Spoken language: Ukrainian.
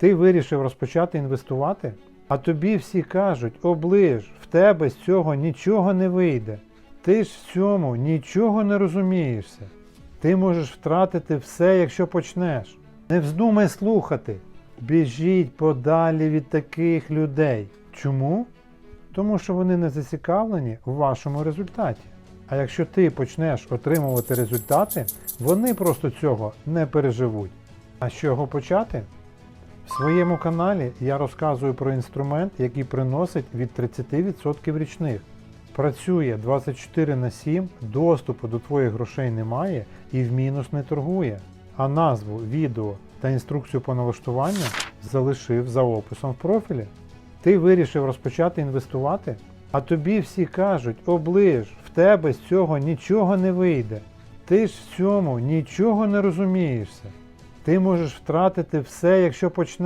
Ти вирішив розпочати інвестувати, а тобі всі кажуть, оближ, в тебе з цього нічого не вийде. Ти ж в цьому нічого не розумієшся. Ти можеш втратити все, якщо почнеш. Не вздумай слухати. Біжіть подалі від таких людей. Чому? Тому що вони не зацікавлені у вашому результаті. А якщо ти почнеш отримувати результати, вони просто цього не переживуть. А з чого почати? В своєму каналі я розказую про інструмент, який приносить від 30% річних. Працює 24 на 7, доступу до твоїх грошей немає і в мінус не торгує. А назву, відео та інструкцію по налаштуванню залишив за описом в профілі. Ти вирішив розпочати інвестувати, а тобі всі кажуть, оближ, в тебе з цього нічого не вийде. Ти ж в цьому нічого не розумієшся. Ти можеш втратити все, якщо почнеш.